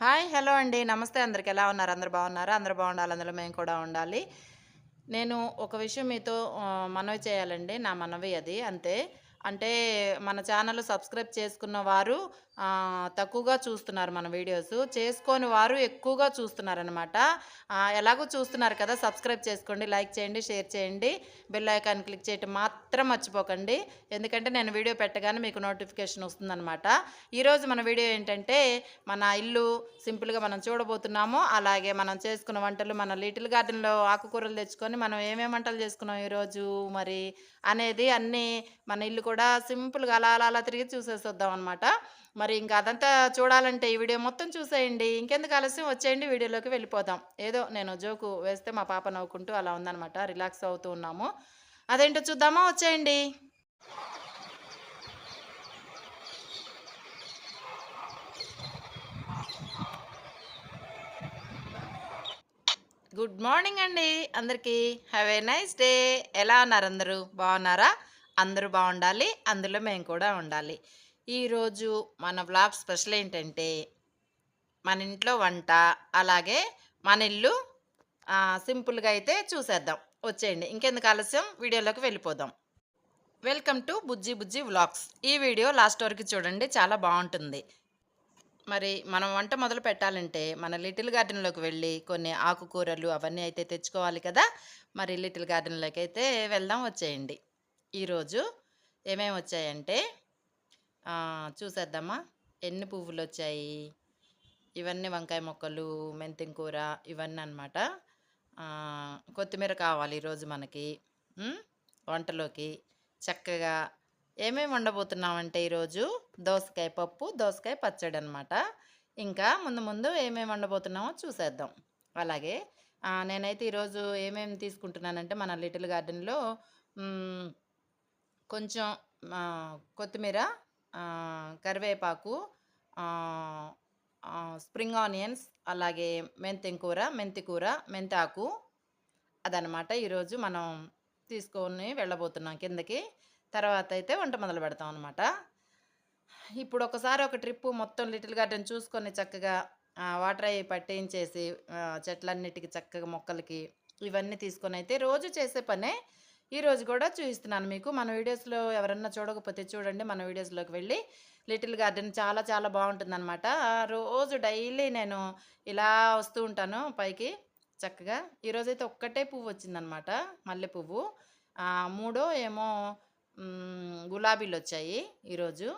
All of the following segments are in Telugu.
హాయ్ హలో అండి. నమస్తే అందరికి. ఎలా ఉన్నారు? అందరు బాగున్నారు? అందరు బాగుండాలి. అందులో మేము కూడా ఉండాలి. నేను ఒక విషయం మీతో మనవి చేయాలండి. నా మనవి అది. అంతే అంటే మన ఛానల్ సబ్స్క్రైబ్ చేసుకున్న వారు తక్కువగా చూస్తున్నారు మన వీడియోస్. చేసుకోని వారు ఎక్కువగా చూస్తున్నారనమాట ఎలాగో చూస్తున్నారు కదా సబ్స్క్రైబ్ చేసుకోండి లైక్ చేయండి షేర్ చేయండి. బెల్ ఐకాన్ క్లిక్ చేయటం మాత్రం మర్చిపోకండి. ఎందుకంటే నేను వీడియో పెట్టగానే మీకు నోటిఫికేషన్ వస్తుందన్నమాట. ఈరోజు మన వీడియో ఏంటంటే మన ఇల్లు సింపుల్గా మనం చూడబోతున్నాము. అలాగే మనం చేసుకున్న వంటలు మన లిటిల్ గార్డెన్లో ఆకుకూరలు తెచ్చుకొని మనం ఏమేమి వంటలు చేసుకున్నాం ఈరోజు మరి అనేది అన్నీ మన ఇల్లు కూడా సింపుల్గా అలా అలా అలా తిరిగి చూసేసి వద్దాం అనమాట మరి ఇంకా అదంతా చూడాలంటే ఈ వీడియో మొత్తం చూసేయండి. ఇంకెందుకు ఆలస్యం? వచ్చేయండి వీడియోలోకి వెళ్ళిపోదాం. ఏదో నేను జోకు వేస్తే మా పాప నవ్వుకుంటూ అలా ఉందన్నమాట. రిలాక్స్ అవుతూ ఉన్నాము. అదేంటో చూద్దామా? వచ్చేయండి. గుడ్ మార్నింగ్ అండి అందరికీ. Have a nice day. ఎలా ఉన్నారు అందరూ? బాగున్నారా? అందరూ బాగుండాలి. అందులో మేము కూడా ఉండాలి. ఈరోజు మన వ్లాగ్ స్పెషల్ ఏంటంటే మన ఇంట్లో వంట అలాగే మన ఇల్లు సింపుల్గా అయితే చూసేద్దాం. వచ్చేయండి. ఇంకెందుకు ఆలస్యం? వీడియోలోకి వెళ్ళిపోదాం. Welcome to Bujji Bujji vlogs. ఈ వీడియో లాస్ట్ వరకు చూడండి చాలా బాగుంటుంది. మరి మనం వంట మొదలు పెట్టాలంటే మన లిటిల్ గార్డెన్లోకి వెళ్ళి కొన్ని ఆకుకూరలు అవన్నీ అయితే తెచ్చుకోవాలి కదా? మరి లిటిల్ గార్డెన్లోకి అయితే వెళ్దాం వచ్చేయండి. ఈరోజు ఏమేమి వచ్చాయంటే చూసేద్దామా? ఎన్ని పువ్వులు వచ్చాయి ఇవన్నీ వంకాయ మొక్కలు మెంతిం కూర ఇవన్నీ అనమాట కొత్తిమీర కావాలి ఈరోజు మనకి. వంటలోకి. చక్కగా ఏమేమి వండబోతున్నామంటే ఈరోజు? దోసకాయ పప్పు దోసకాయ పచ్చడి అనమాట ఇంకా ముందు ముందు ఏమేమి వండబోతున్నామో చూసేద్దాం. అలాగే నేనైతే ఈరోజు ఏమేమి తీసుకుంటున్నానంటే మన లిటిల్ గార్డెన్లో కొంచెం కొత్తిమీర కరివేపాకు స్ప్రింగ్ ఆనియన్స్ అలాగే మెంతి కూర మెంతి కూర మెంతాకు అదనమాట ఈరోజు మనం తీసుకొని వెళ్ళబోతున్నాం కిందకి. తర్వాత అయితే వంట మొదలు పెడతాం అనమాట ఇప్పుడు ఒకసారి ఒక ట్రిప్ మొత్తం లిటిల్ గార్డెన్ చూసుకొని చక్కగా వాటర్ అవి పట్టించేసి చెట్లన్నిటికి చక్కగా మొక్కలకి ఇవన్నీ తీసుకొని అయితే రోజు చేసే పనే ఈరోజు కూడా చూపిస్తున్నాను మీకు. మన వీడియోస్లో ఎవరన్నా చూడకపోతే చూడండి. మన వీడియోస్లోకి వెళ్ళి లిటిల్ గార్డెన్ చాలా చాలా బాగుంటుందన్నమాట. రోజు డైలీ నేను ఇలా వస్తూ ఉంటాను పైకి చక్కగా. ఈరోజైతే ఒక్కటే పువ్వు వచ్చిందనమాట మల్లె పువ్వు మూడో ఏమో గులాబీలు వచ్చాయి ఈరోజు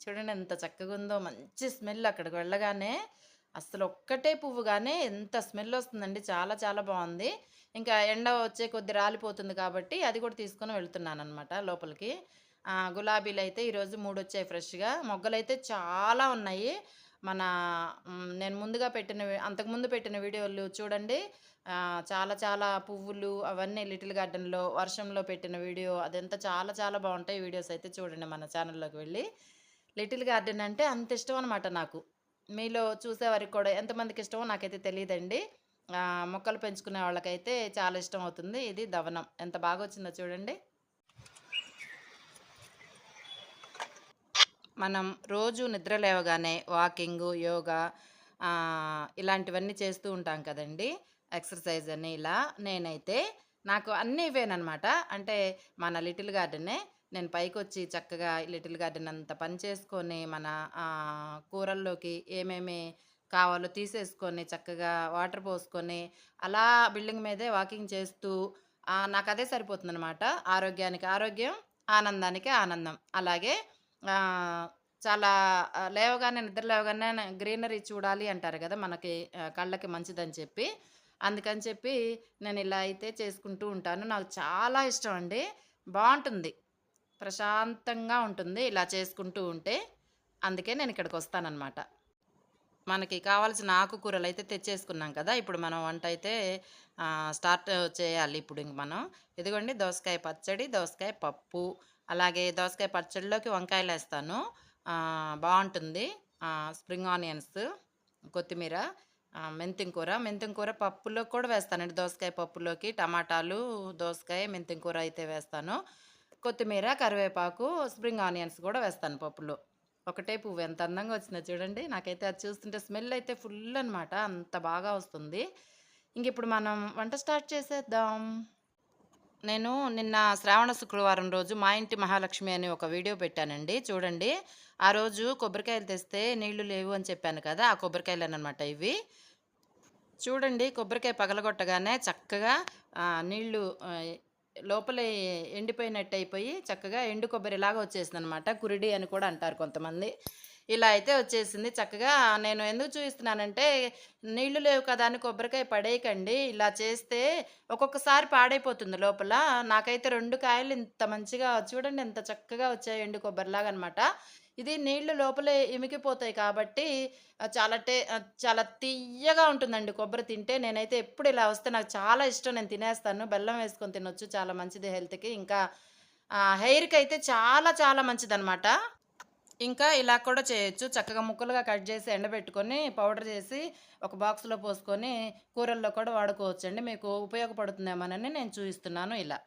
చూడండి ఎంత చక్కగా ఉందో. మంచి స్మెల్ అక్కడికి వెళ్ళగానే. అసలు ఒక్కటే పువ్వు కానీ ఎంత స్మెల్ వస్తుందండి. చాలా చాలా బాగుంది. ఇంకా ఎండ వచ్చే కొద్ది రాలిపోతుంది కాబట్టి అది కూడా తీసుకొని వెళ్తున్నాను అనమాట లోపలికి గులాబీలు అయితే ఈరోజు మూడు వచ్చాయి ఫ్రెష్గా. మొగ్గలు అయితే చాలా ఉన్నాయి. మన నేను ముందుగా పెట్టిన అంతకుముందు పెట్టిన వీడియోలు చూడండి. చాలా చాలా పువ్వులు అవన్నీ లిటిల్ గార్డెన్లో వర్షంలో పెట్టిన వీడియో అదంతా చాలా చాలా బాగుంటాయి. వీడియోస్ అయితే చూడండి మన ఛానల్లోకి వెళ్ళి. లిటిల్ గార్డెన్ అంటే అంత ఇష్టం అనమాట నాకు. మీలో చూసేవారికి కూడా ఎంతమందికి ఇష్టమో నాకైతే తెలియదండి. మొక్కలు పెంచుకునే వాళ్ళకైతే చాలా ఇష్టం అవుతుంది. ఇది దవనం. ఎంత బాగా వచ్చిందో చూడండి. మనం రోజు నిద్ర లేవగానే వాకింగ్ యోగా ఇలాంటివన్నీ చేస్తూ ఉంటాం కదండి. ఎక్సర్సైజ్ అని ఇలా నేనైతే నాకు అన్నీ ఇవేనమాట అంటే మన లిటిల్ గార్డెనే నేను పైకి వచ్చి చక్కగా లిటిల్ గార్డెన్ అంత పని చేసుకొని మన కూరల్లోకి ఏమేమి కావాలో తీసేసుకొని చక్కగా వాటర్ పోసుకొని అలా బిల్డింగ్ మీదే వాకింగ్ చేస్తూ నాకు అదే సరిపోతుంది అనమాట ఆరోగ్యానికి ఆరోగ్యం ఆనందానికి ఆనందం. అలాగే చాలా లేవగానే నిద్ర లేవగానే గ్రీనరీ చూడాలి అంటారు కదా మనకి కళ్ళకి మంచిదని చెప్పి. అందుకని చెప్పి నేను ఇలా అయితే చేసుకుంటూ ఉంటాను. నాకు చాలా ఇష్టం అండి. బాగుంటుంది. ప్రశాంతంగా ఉంటుంది ఇలా చేసుకుంటూ ఉంటే. అందుకే నేను ఇక్కడికి వస్తానన్నమాట. మనకి కావాల్సిన ఆకుకూరలు అయితే తెచ్చేసుకున్నాం కదా. ఇప్పుడు మనం వంట అయితే స్టార్ట్ చేయాలి. ఇప్పుడు ఇంక మనం ఇదిగోండి దోసకాయ పచ్చడి దోసకాయ పప్పు అలాగే దోసకాయ పచ్చడిలోకి వంకాయలు వేస్తాను. బాగుంటుంది. స్ప్రింగ్ ఆనియన్స్ కొత్తిమీర ఆ, మెంతిం కూర మెంతిం కూర పప్పులో కూడా వేస్తానండి. దోసకాయ పప్పులోకి టమాటాలు దోసకాయ మెంతిం కూర అయితే వేస్తాను. కొత్తిమీర కరివేపాకు స్ప్రింగ్ ఆనియన్స్ కూడా వేస్తాను పప్పులో. ఒకటే పువ్వు ఎంత అందంగా వచ్చిందో చూడండి. నాకైతే అది చూస్తుంటే స్మెల్ అయితే ఫుల్ అనమాట. అంత బాగా వస్తుంది. ఇంకిప్పుడు మనం వంట స్టార్ట్ చేసేద్దాం. నేను నిన్న శ్రావణ శుక్రవారం రోజు మా ఇంటి మహాలక్ష్మి అని ఒక వీడియో పెట్టానండి. చూడండి. ఆ రోజు కొబ్బరికాయలు తెస్తే నీళ్ళు లేవు అని చెప్పాను కదా! ఆ కొబ్బరికాయలు అనమాట ఇవి. చూడండి కొబ్బరికాయ పగలగొట్టగానే చక్కగా నీళ్ళు లోపల ఎండిపోయినట్టు అయిపోయి చక్కగా ఎండు కొబ్బరిలాగా వచ్చేసిందనమాట. కురిడి అని కూడా అంటారు కొంతమంది. ఇలా అయితే వచ్చేసింది. చక్కగా నేను ఎందుకు చూపిస్తున్నానంటే నీళ్ళు లేవు కదా అని కొబ్బరికాయ పడేయకండి. ఇలా చేస్తే ఒక్కొక్కసారి పాడైపోతుంది లోపల. నాకైతే రెండు కాయలు ఇంత మంచిగా చూడండి ఎంత చక్కగా వచ్చాయి ఎండు కొబ్బరిలాగా అనమాట. ఇది నీళ్ళు లోపలే ఇమికిపోతాయి కాబట్టి చాలా టే చాలా తియ్యగా ఉంటుందండి కొబ్బరి తింటే. నేనైతే ఎప్పుడు ఇలా వస్తే నాకు చాలా ఇష్టం. నేను తినేస్తాను. బెల్లం వేసుకొని తినొచ్చు. చాలా మంచిది హెల్త్‌కి. ఇంకా హెయిర్కి అయితే చాలా చాలా మంచిదనమాట. ఇంకా ఇలా కూడా చేయొచ్చు. చక్కగా ముక్కలుగా కట్ చేసి ఎండబెట్టుకొని పౌడర్ చేసి ఒక బాక్స్‌లో పోసుకొని కూరల్లో కూడా వాడుకోవచ్చండి. మీకు ఉపయోగపడుతుందేమోనని నేను చూపిస్తున్నాను ఇలా.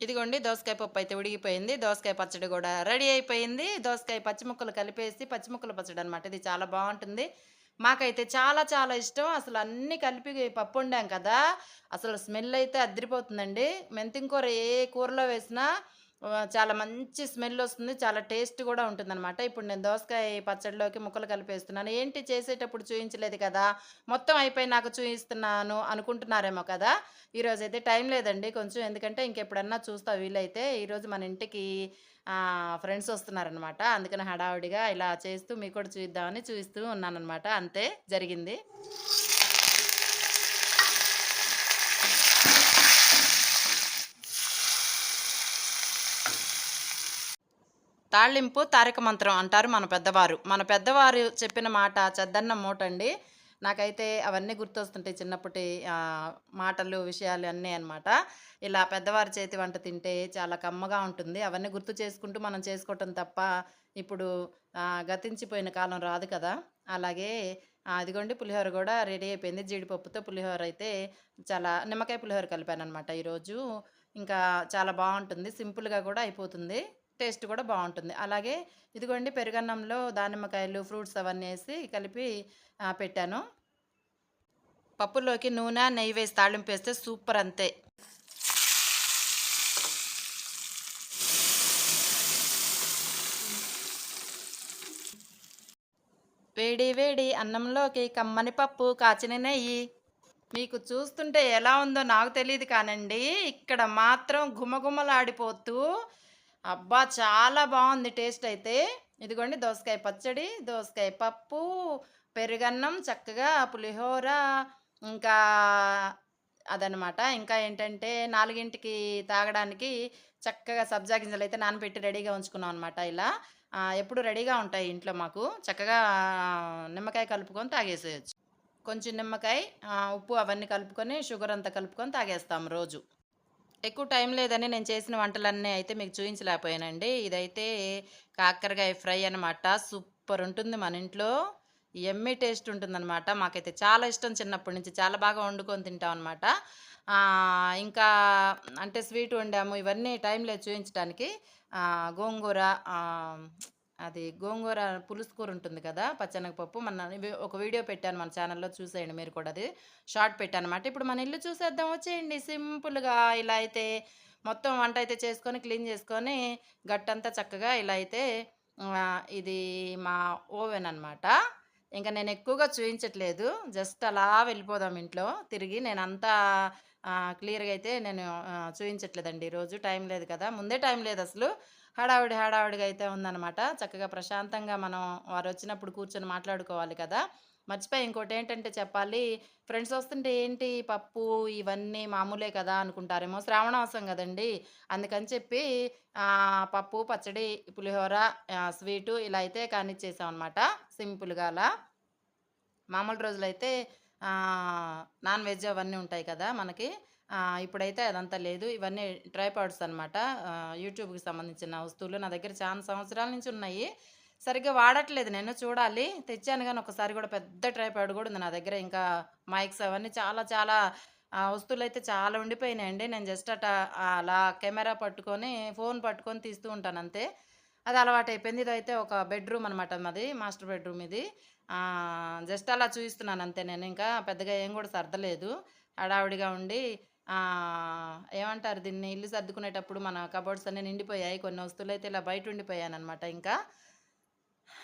ఇదిగోండి దోసకాయ పప్పు అయితే ఉడిగిపోయింది దోసకాయ పచ్చడి కూడా రెడీ అయిపోయింది. దోసకాయ పచ్చి ముక్కలు కలిపేసి పచ్చిముక్కల పచ్చడి అనమాట. ఇది చాలా బాగుంటుంది మాకైతే చాలా చాలా ఇష్టం. అసలు అన్నీ కలిపి పప్పు వండాం కదా! అసలు స్మెల్ అయితే అద్దరిపోతుందండి మెంతింకూర ఏ కూరలో వేసినా చాలా మంచి స్మెల్ వస్తుంది. చాలా టేస్ట్ కూడా ఉంటుందనమాట. ఇప్పుడు నేను దోసకాయ పచ్చడిలోకి ముక్కలు కలిపేస్తున్నాను. ఏంటి చేసేటప్పుడు చూయించలేదు కదా! మొత్తం అయిపోయి నాకు చూయిస్తున్నాను అనుకుంటున్నారేమో కదా! ఈరోజైతే టైం లేదండి కొంచెం. ఎందుకంటే ఇంకెప్పుడన్నా చూస్తా వీలైతే. ఈరోజు మన ఇంటికి ఫ్రెండ్స్ వస్తున్నారనమాట. అందుకని హడావిడిగా ఇలా చేస్తూ మీకు కూడా చూద్దామని చూయిస్తూ ఉన్నానమాట అంతే జరిగింది. తాళింపు తారక మంత్రం అంటారు మన పెద్దవారు. మన పెద్దవారు చెప్పిన మాట చెద్దన్నం మూటండి. నాకైతే అవన్నీ గుర్తొస్తుంటాయి చిన్నప్పటి మాటలు, విషయాలు అన్నీ అనమాట. ఇలా పెద్దవారి చేతి వంట తింటే చాలా కమ్మగా ఉంటుంది. అవన్నీ గుర్తు చేసుకుంటూ మనం చేసుకోవటం తప్ప ఇప్పుడు గతించిపోయిన కాలం రాదు కదా! అలాగే అదిగోండి పులిహోర కూడా రెడీ అయిపోయింది. జీడిపప్పుతో పులిహోర అయితే చాలా నిమ్మకాయ పులిహోర కలిపాననమాట ఈరోజు. ఇంకా చాలా బాగుంటుంది సింపుల్‌గా కూడా అయిపోతుంది. టేస్ట్ కూడా బాగుంటుంది అలాగే ఇదిగోండి పెరుగన్నంలో దానిమ్మకాయలు, ఫ్రూట్స్ అవన్నీ వేసి కలిపి పెట్టాను. పప్పులోకి నూనె, నెయ్యి వేసి తాళింపు వేస్తే సూపర్ అంతే. వేడి వేడి అన్నంలోకి కమ్మని పప్పు, కాచిన నెయ్యి. మీకు చూస్తుంటే ఎలా ఉందో నాకు తెలియదు కానండి. ఇక్కడ మాత్రం గుమగుమలాడిపోతూ అబ్బా! చాలా బాగుంది టేస్ట్ అయితే. ఇదిగోండి దోసకాయ పచ్చడి, దోసకాయ పప్పు, పెరుగన్నం, చక్కగా పులిహోర ఇంకా అదనమాట. ఇంకా ఏంటంటే నాలుగింటికి తాగడానికి చక్కగా సబ్జా గింజలు అయితే నానబెట్టి రెడీగా ఉంచుకున్నాం అనమాట ఇలా. ఎప్పుడు రెడీగా ఉంటాయి ఇంట్లో మాకు. చక్కగా నిమ్మకాయ కలుపుకొని తాగేసేయచ్చు కొంచెం నిమ్మకాయ, ఉప్పు అవన్నీ కలుపుకొని షుగర్ అంతా కలుపుకొని తాగేస్తాం రోజు. ఎక్కువ టైం లేదని నేను చేసిన వంటలన్నీ అయితే మీకు చూపించలేకపోయానండి ఇదైతే కాకరకాయ ఫ్రై అనమాట. సూపర్ ఉంటుంది మన ఇంట్లో. యమ్మీ టేస్ట్ ఉంటుందనమాట. మాకైతే చాలా ఇష్టం చిన్నప్పటి నుంచి. చాలా బాగా వండుకొని తింటాం అనమాట. ఇంకా అంటే స్వీట్ వండాము. ఇవన్నీ టైం లేదు చూపించడానికి గోంగూర అది గోంగూర పులుసు కూర ఉంటుంది కదా! పచ్చనగపప్పు మన ఒక వీడియో పెట్టాను మన ఛానల్లో చూసేయండి మీరు కూడా అది. షార్ట్ పెట్టాను అనమాట ఇప్పుడు మన ఇల్లు చూసేద్దాం వచ్చేయండి. సింపుల్‌గా ఇలా అయితే మొత్తం వంట అయితే చేసుకొని, క్లీన్ చేసుకొని, గట్టంతా చక్కగా ఇలా అయితే ఇది మా ఓవెన్ అనమాట. ఇంకా నేను ఎక్కువగా చూయించట్లేదు. జస్ట్ అలా వెళ్ళిపోదాం ఇంట్లో తిరిగి. నేను అంతా క్లియర్‌గా అయితే నేను చూపించట్లేదండి చూయించట్లేదండి ఈరోజు. టైం లేదు కదా! ముందే టైం లేదు అసలు హడావిడి హడావిడిగా అయితే ఉందనమాట. చక్కగా ప్రశాంతంగా మనం వారు వచ్చినప్పుడు కూర్చొని మాట్లాడుకోవాలి కదా! మర్చిపోయి ఇంకోటి ఏంటంటే చెప్పాలి. ఫ్రెండ్స్ వస్తుంటే ఏంటి పప్పు ఇవన్నీ మామూలే కదా అనుకుంటారేమో. శ్రావణమాసం కదండి అందుకని చెప్పి పప్పు, పచ్చడి, పులిహోర, స్వీటు ఇలా అయితే కానిచ్చేసామనమాట. సింపుల్‌గా అలా. మామూలు రోజులైతే నాన్ వెజ్ అవన్నీ ఉంటాయి కదా మనకి. ఇప్పుడైతే అదంతా లేదు. ఇవన్నీ ట్రైపాడ్స్ అనమాట. యూట్యూబ్‌కి సంబంధించిన వస్తువులు. నా దగ్గర చాలా సంవత్సరాల నుంచి ఉన్నాయి. సరిగ్గా వాడట్లేదు నేను చూడాలి. తెచ్చాను కానీ ఒకసారి కూడా పెద్ద ట్రైపాడ్ కూడా ఉంది నా దగ్గర. ఇంకా మైక్స్ అవన్నీ చాలా చాలా వస్తువులు వస్తువులైతే చాలా ఉండిపోయినాయండి. నేను జస్ట్ అటా అలా కెమెరా పట్టుకొని, ఫోన్ పట్టుకొని తీస్తూ ఉంటానంతే. అది అలవాటయిపోయింది. ఇదైతే ఒక బెడ్‌రూమ్ అనమాట మాది. మాస్టర్ బెడ్‌రూమ్ ఇది. జస్ట్ అలా చూపిస్తున్నాను అంతే నేను. ఇంకా పెద్దగా ఏం కూడా సర్దలేదు. హడావిడిగా ఉండి ఏమంటారు దీన్ని? ఇల్లు సర్దుకునేటప్పుడు మన కబోర్డ్స్ అన్నీ నిండిపోయాయి. కొన్ని వస్తువులైతే ఇలా బయట ఉండిపోయాననమాట ఇంకా.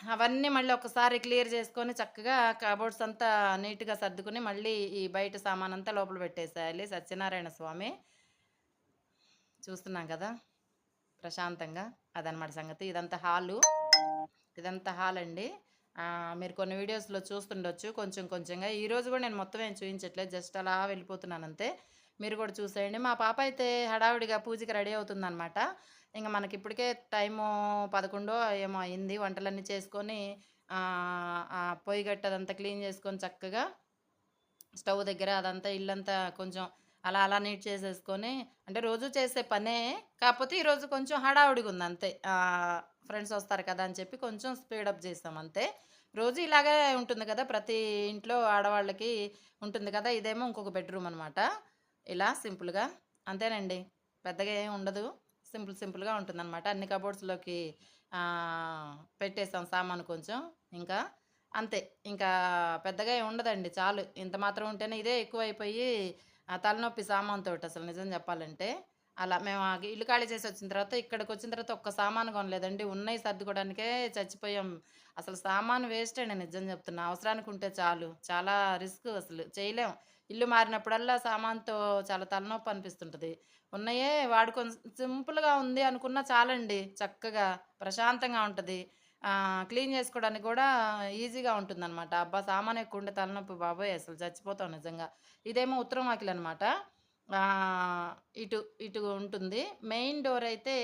అవన్నీ మళ్ళీ ఒకసారి క్లియర్ చేసుకొని చక్కగా కబోర్డ్స్ అంతా నీట్‌గా సర్దుకొని మళ్ళీ ఈ బయట సామాన్ అంతా లోపల పెట్టేసేయాలి. సత్యనారాయణ స్వామి. చూస్తున్నాం కదా! ప్రశాంతంగా. అదనమాట సంగతి. ఇదంతా హాలు. ఇదంతా హాల్ అండి. మీరు కొన్ని వీడియోస్‌లో చూస్తుండొచ్చు కొంచెం కొంచెంగా. ఈరోజు కూడా నేను మొత్తం ఏం చూపించట్లేదు జస్ట్ అలా వెళ్ళిపోతున్నానంతే. మీరు కూడా చూసేయండి. మా పాప అయితే హడావిడిగా పూజకి రెడీ అవుతుందనమాట. ఇంక మనకిప్పటికే టైము 11 ఏమో అయింది. వంటలన్నీ చేసుకొని పొయ్యి గట్టదంతా క్లీన్ చేసుకొని చక్కగా స్టవ్ దగ్గర అదంతా ఇల్లంతా కొంచెం అలా అలా నీట్ చేసేసుకొని అంటే రోజు చేసే పనే. కాకపోతే ఈరోజు కొంచెం హడావుడిగా ఉంది అంతే. ఫ్రెండ్స్ వస్తారు కదా! అని చెప్పి కొంచెం స్పీడప్ చేస్తాం అంతే. రోజు ఇలాగే ఉంటుంది కదా! ప్రతి ఇంట్లో ఆడవాళ్ళకి ఉంటుంది కదా! ఇదేమో ఇంకొక బెడ్‌రూమ్ అనమాట. ఇలా సింపుల్‌గా. అంతేనండి. పెద్దగా ఏం ఉండదు. సింపుల్ సింపుల్‌గా ఉంటుందనమాట. అన్ని కబోర్డ్స్‌లోకి పెట్టేస్తాం పెట్టేసాం సామాను కొంచెం. ఇంకా అంతే. ఇంకా పెద్దగా ఉండదండి చాలు. ఇంత మాత్రం ఉంటేనే ఇదే ఎక్కువైపోయి తలనొప్పి సామానుతోటి అసలు నిజం చెప్పాలంటే. అలా మేము ఆ ఇల్లు ఖాళీ చేసి వచ్చిన తర్వాత ఇక్కడికి వచ్చిన తర్వాత ఒక్క సామాను కొనలేదండి. ఉన్నాయి సర్దుకోవడానికే చచ్చిపోయాం. అసలు సామాను వేస్ట్ అండి నిజం చెప్తున్నా. అవసరానికి ఉంటే చాలు. చాలా రిస్క్ అసలు చేయలేం. ఇల్లు మారినప్పుడల్లా సామాన్తో చాలా తలనొప్పి అనిపిస్తుంటది. వాడు కొంచెం సింపుల్‌గా ఉంది అనుకున్నా చాలండి. చక్కగా ప్రశాంతంగా ఉంటుంది క్లీన్ చేసుకోవడానికి కూడా ఈజీగా ఉంటుందనమాట. అబ్బా! సామాను ఎక్కువుంటే తలనొప్పి బాబోయ్! అసలు చచ్చిపోతాం నిజంగా. ఇదేమో ఉత్తరం వాకిలు అనమాట ఇటు ఇటు ఉంటుంది. మెయిన్ డోర్ అయితే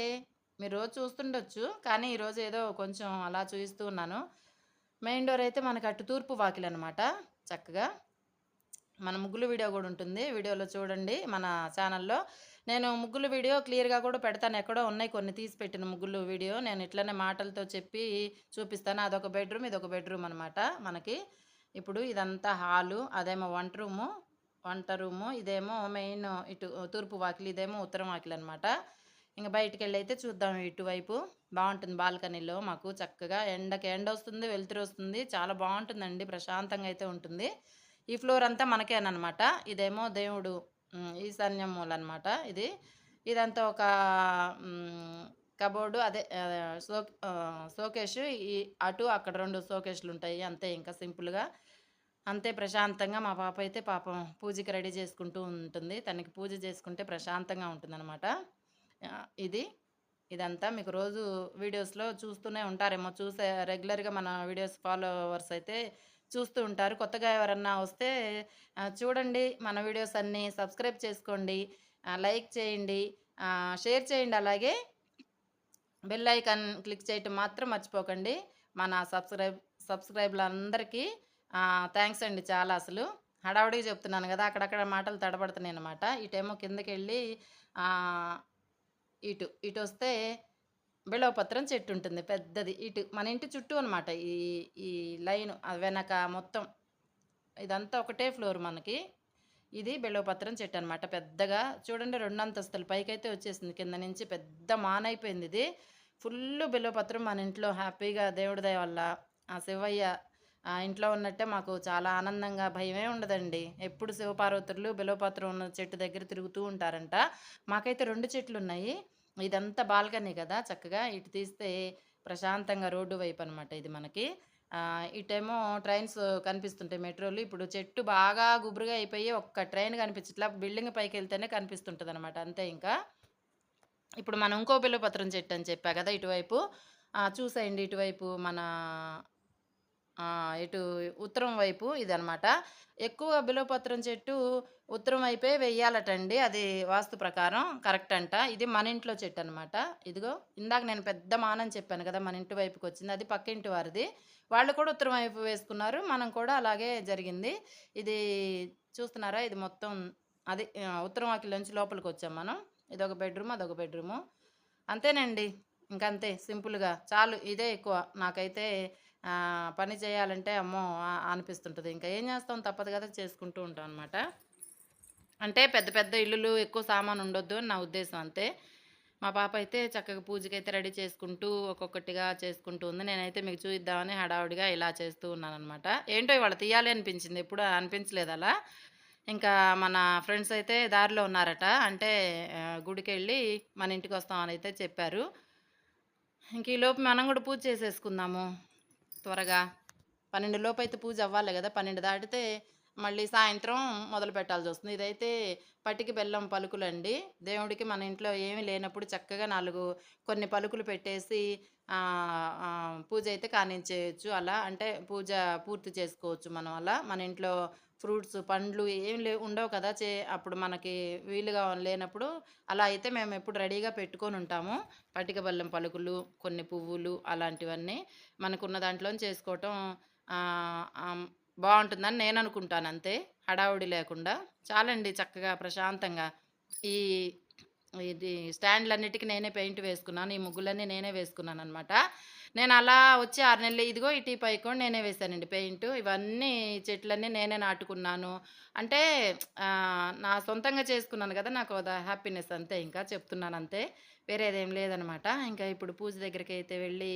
మీరు రోజు చూస్తుండొచ్చు. కానీ ఈరోజు ఏదో కొంచెం అలా చూపిస్తూ ఉన్నాను. మెయిన్ డోర్ అయితే మనకు అటు తూర్పు వాకిలనమాట చక్కగా. మన ముగ్గులు వీడియో కూడా ఉంటుంది. వీడియోలో చూడండి మన ఛానల్‌లో. నేను ముగ్గులు వీడియో క్లియర్‌గా కూడా పెడతాను. ఎక్కడో ఉన్నాయి కొన్ని తీసి పెట్టిన ముగ్గులు వీడియో. నేను ఇట్లనే మాటలతో చెప్పి చూపిస్తాను. అదొక బెడ్‌రూమ్, ఇదొక బెడ్‌రూమ్ అనమాట మనకి. ఇప్పుడు ఇదంతా హాలు. అదేమో వంట రూము వంట రూము. ఇదేమో మెయిన్ ఇటు తూర్పు వాకిలి. ఇదేమో ఉత్తరం వాకిలనమాట. ఇంక అయితే చూద్దాం ఇటువైపు. బాగుంటుంది బాల్కనీలో మాకు చక్కగా ఎండకి ఎండ వస్తుంది వెలుతురు వస్తుంది చాలా బాగుంటుందండి ప్రశాంతంగా అయితే ఉంటుంది. ఈ ఫ్లోర్ అంతా మనకేనమాట ఇదేమో దేవుడు ఈశాన్య ఈశాన్యం మూలనమాట ఇది. ఇదంతా ఒక కబోర్డు అదే సో ఆహ్, షోకేసు ఈ అటు అక్కడ 2 షోకేసులుంటాయి. అంతే ఇంకా సింపుల్‌గా. అంతే ప్రశాంతంగా మా పాప అయితే పాపం పూజకి రెడీ చేసుకుంటూ ఉంటుంది. తనకి పూజ చేసుకుంటే ప్రశాంతంగా ఉంటుందనమాట. ఇది. ఇదంతా మీకు రోజు వీడియోస్‌లో చూస్తూనే ఉంటారేమో. చూసే రెగ్యులర్‌గా మన వీడియోస్ ఫాలోవర్స్ అయితే చూస్తూ ఉంటారు. కొత్తగా ఎవరన్నా వస్తే చూడండి మన వీడియోస్ అన్నీ. సబ్స్క్రైబ్ చేసుకోండి. లైక్ చేయండి. షేర్ చేయండి అలాగే. బెల్ ఐకాన్ క్లిక్ చేయటం మాత్రం మర్చిపోకండి. మన సబ్స్క్రైబ్ సబ్స్క్రైబ్లందరికీ థ్యాంక్స్ అండి చాలా అసలు. హడావుడిగా చెప్తున్నాను కదా అక్కడక్కడ మాటలు తడబడుతున్నాయనమాట. ఇటేమో కిందకి వెళ్ళి ఇటు ఇటు వస్తే బిళవపత్రం చెట్టు ఉంటుంది పెద్దది. ఇటు మన ఇంటి చుట్టూ అనమాట. ఈ ఈ లైన్ వెనక మొత్తం. ఇదంతా ఒకటే ఫ్లోర్ మనకి. ఇది బెలోవపత్రం చెట్టు అనమాట పెద్దగా చూడండి రెండు అంతస్తులు పైకైతే వచ్చేసింది. కింద నుంచి పెద్ద మానయిపోయిందిది. ఫుల్ బిల్వపత్రం మన ఇంట్లో హ్యాపీగా దేవుడి దయ వల్ల ఆ శివయ్య ఆ ఇంట్లో ఉన్నట్టే మాకు చాలా ఆనందంగా భయమే ఉండదండి. ఎప్పుడు శివపార్వతులు బిల్వపత్రం ఉన్న చెట్టు దగ్గర తిరుగుతూ ఉంటారంట. మాకైతే రెండు చెట్లు ఉన్నాయి ఇదంతా బాల్కనీ కదా చక్కగా ఇటు తీస్తే ప్రశాంతంగా రోడ్డు వైపు అనమాట ఇది మనకి. ఇటేమో ట్రైన్స్ కనిపిస్తుంటాయి మెట్రోలు. ఇప్పుడు చెట్టు బాగా గుబురుగా అయిపోయి ఒక్క ట్రైన్ కనిపించట్లా. బిల్డింగ్ పైకెళ్తేనే కనిపిస్తుంటదనమాట అంతే ఇంకా. ఇప్పుడు మనం ఇంకో బిల్వపత్రం అని చెప్పా కదా ఇటువైపు. చూసేయండి ఇటువైపు మన ఇటు ఉత్తరం వైపు ఇదనమాట. ఎక్కువ బిలోపత్రం చెట్టు ఉత్తరం వైపే వెయ్యాలటండి. అది వాస్తు ప్రకారం కరెక్ట్ అంట. ఇది మన ఇంట్లో చెట్టు అనమాట ఇదిగో ఇందాక నేను పెద్ద మానని చెప్పాను కదా మన ఇంటి వైపుకి వచ్చింది అది పక్కింటి వారిది. వాళ్ళు కూడా ఉత్తరం వైపు వేసుకున్నారు. మనం కూడా అలాగే జరిగింది. ఇది చూస్తున్నారా? ఇది మొత్తం అది ఆహ్, నుంచి లోపలికి వచ్చాం మనం. ఇదొక బెడ్‌రూమ్, అదొక బెడ్‌రూము. అంతేనండి. ఇంకంతే సింపుల్‌గా. చాలు ఇదే ఎక్కువ. నాకైతే పని చేయాలంటే అమ్మో! అనిపిస్తుంటుంది. ఇంకా ఏం చేస్తాం? తప్పదు కదా చేసుకుంటూ ఉంటాం అనమాట. అంటే పెద్ద పెద్ద ఇల్లులు ఎక్కువ సామాను ఉండొద్దు అని నా ఉద్దేశం అంతే. మా పాప అయితే చక్కగా పూజకైతే రెడీ చేసుకుంటూ ఒక్కొక్కటిగా చేసుకుంటూ ఉంది. నేనైతే మీకు చూద్దామని హడావుడిగా ఇలా చేస్తూ ఉన్నాను అనమాట ఏంటో ఇవాళ తీయాలి అనిపించింది. ఎప్పుడు అనిపించలేదు అలా. ఇంకా మన ఫ్రెండ్స్ అయితే దారిలో ఉన్నారట. అంటే గుడికి వెళ్ళి మన ఇంటికి వస్తామని అయితే చెప్పారు. ఇంక ఈలోపు మనం కూడా పూజ చేసేసుకుందాము. త్వరగా పన్నెండు లోపు అయితే పూజ అవ్వాలి కదా పన్నెండు దాటితే మళ్ళీ సాయంత్రం మొదలు పెట్టాల్సి వస్తుంది. ఇదైతే పట్టికి బెల్లం పలుకులండి. దేవుడికి మన ఇంట్లో ఏమీ లేనప్పుడు చక్కగా నాలుగు కొన్ని పలుకులు పెట్టేసి పూజ అయితే కానించేయచ్చు. అలా అంటే పూజ పూర్తి చేసుకోవచ్చు మనం అలా. మన ఇంట్లో ఫ్రూట్స్ పండ్లు ఏం లే ఉండవు కదా చే అప్పుడు మనకి వీలుగా లేనప్పుడు అలా అయితే మేము ఎప్పుడు రెడీగా పెట్టుకొని ఉంటాము. పట్టిక బెల్లం పలుకులు కొన్ని పువ్వులు అలాంటివన్నీ మనకున్న దాంట్లో చేసుకోవటం బాగుంటుందని నేను అనుకుంటాను అంతే. హడావుడి లేకుండా. చాలండి చక్కగా ప్రశాంతంగా. ఈ ఇది స్టాండ్లన్నిటికీ నేనే పెయింట్ వేసుకున్నాను ఈ ముగ్గులన్నీ నేనే వేసుకున్నాను అనమాట నేను అలా వచ్చి ఆరు నెలలు ఇదిగో ఇటు ఈ పైకి కూడా నేనే వేశానండి. పెయింట్ ఇవన్నీ చెట్లన్నీ నేనే నాటుకున్నాను. అంటే నా సొంతంగా చేసుకున్నాను కదా నాకు హ్యాపీనెస్ అంతే ఇంకా చెప్తున్నాను అంతే. వేరేదేం లేదనమాట. ఇంకా ఇప్పుడు పూజ దగ్గరికి అయితే వెళ్ళి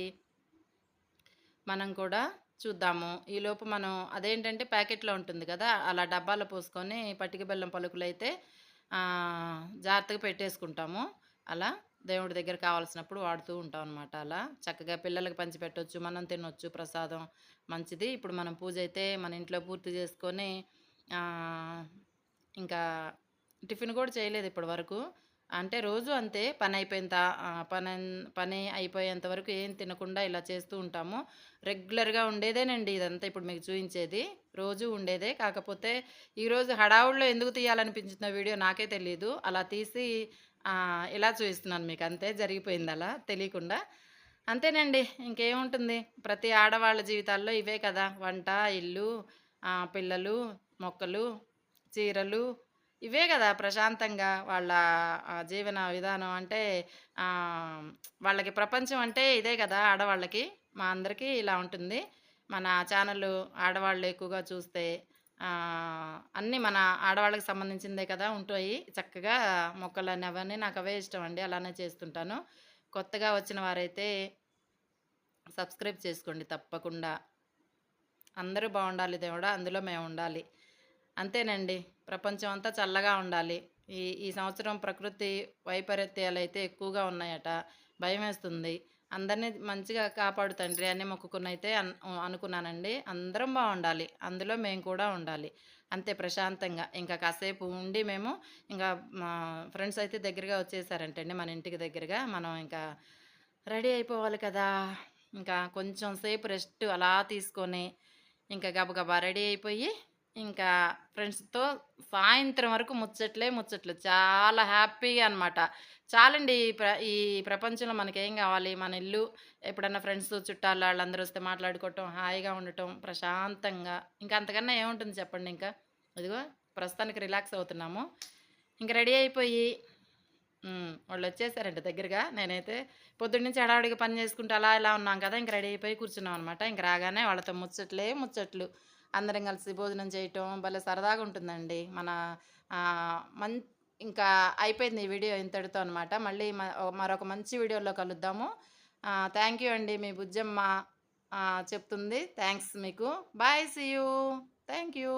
మనం కూడా చూద్దాము. ఈలోపు మనం అదేంటంటే ప్యాకెట్లో ఉంటుంది కదా అలా డబ్బాలో పోసుకొని పట్టిక బెల్లం పలుకులు అయితే జాగ్రత్తగా పెట్టేసుకుంటాము. అలా దేవుడి దగ్గర కావాల్సినప్పుడు వాడుతూ ఉంటాం అనమాట అలా. చక్కగా పిల్లలకి పంచిపెట్టవచ్చు మనం తినొచ్చు ప్రసాదం మంచిది. ఇప్పుడు మనం పూజ అయితే మన ఇంట్లో పూర్తి చేసుకొని ఇంకా టిఫిన్ కూడా చేయలేదు ఇప్పటి వరకు. అంటే రోజు అంతే పని అయిపోయేంత పని పని అయిపోయేంత వరకు ఏం తినకుండా ఇలా చేస్తూ ఉంటాము. రెగ్యులర్గా ఉండేదేనండి ఇదంతా ఇప్పుడు మీకు చూపించేది. రోజు ఉండేదే. కాకపోతే ఈరోజు హడావుడిలో ఎందుకు తీయాలనిపించిందో వీడియో నాకే తెలియదు అలా తీసి ఇలా చూపిస్తున్నాను మీకు అంతే జరిగిపోయింది అలా తెలియకుండా. అంతేనండి ఇంకేముంటుంది? ప్రతి ఆడవాళ్ళ జీవితాల్లో ఇవే కదా. వంట ఇల్లు పిల్లలు మొక్కలు చీరలు ఇవే కదా ప్రశాంతంగా వాళ్ళ జీవన విధానం. అంటే వాళ్ళకి ప్రపంచం అంటే ఇదే కదా ఆడవాళ్ళకి. మా అందరికీ ఇలా ఉంటుంది. మన ఛానల్ ఆడవాళ్ళు ఎక్కువగా చూస్తే అన్నీ మన ఆడవాళ్ళకి సంబంధించిందే కదా ఉంటాయి. చక్కగా మొక్కలు అన్నీ అవన్నీ నాకు అవే ఇష్టం అండి. అలానే చేస్తుంటాను. కొత్తగా వచ్చిన వారైతే సబ్స్క్రైబ్ చేసుకోండి తప్పకుండా. అందరూ బాగుండాలి దేవుడా అందులో మేము ఉండాలి. అంతేనండి. ప్రపంచం అంతా చల్లగా ఉండాలి. ఈ ఈ సంవత్సరం ప్రకృతి వైపరీత్యాలు అయితే ఎక్కువగా ఉన్నాయట. భయం వేస్తుంది అందరినీ మంచిగా కాపాడు తండ్రి అని మొక్కుకున్నైతే అనుకున్నానండి. అందరం బాగుండాలి. అందులో మేము కూడా ఉండాలి. అంతే ప్రశాంతంగా. ఇంకా కాసేపు ఉండి మేము ఇంకా మా ఫ్రెండ్స్ అయితే దగ్గరగా వచ్చేసారంటండి మన ఇంటికి దగ్గరగా. మనం ఇంకా రెడీ అయిపోవాలి కదా. ఇంకా కొంచెం సేపు రెస్ట్ అలా తీసుకొని ఇంకా గబగబా రెడీ అయిపోయి ఇంకా ఫ్రెండ్స్తో సాయంత్రం వరకు ముచ్చట్లే ముచ్చట్లు. చాలా హ్యాపీగా అనమాట చాలండి ఈ ప్ర ఈ ప్రపంచంలో మనకేం కావాలి? మన ఇల్లు ఎప్పుడన్నా ఫ్రెండ్స్ చుట్టాలు వాళ్ళందరూ వస్తే మాట్లాడుకోవటం హాయిగా ఉండటం ప్రశాంతంగా. ఇంకా అంతకన్నా ఏముంటుంది చెప్పండి ఇంకా? ఇదిగో ప్రస్తుతానికి రిలాక్స్ అవుతున్నాము. ఇంకా రెడీ అయిపోయి వాళ్ళు వచ్చేసారంట దగ్గరగా. నేనైతే పొద్దున్న నుంచి హడావుడిగా పని చేసుకుంటూ అలా ఇలా ఉన్నాం కదా ఇంక రెడీ అయిపోయి కూర్చున్నాం అనమాట ఇంక రాగానే వాళ్ళతో ముచ్చట్లే ముచ్చట్లు. అందరం కలిసి భోజనం చేయటం భలే సరదాగా ఉంటుందండి. మన మం మన్ ఇంకా అయిపోయింది ఈ వీడియో ఇంతటితో అనమాట మళ్ళీ మరొక మంచి వీడియోలో కలుద్దాము. థ్యాంక్ యూ అండి మీ బుజ్జమ్మ చెప్తుంది. థ్యాంక్స్ మీకు. Bye see you. Thank you.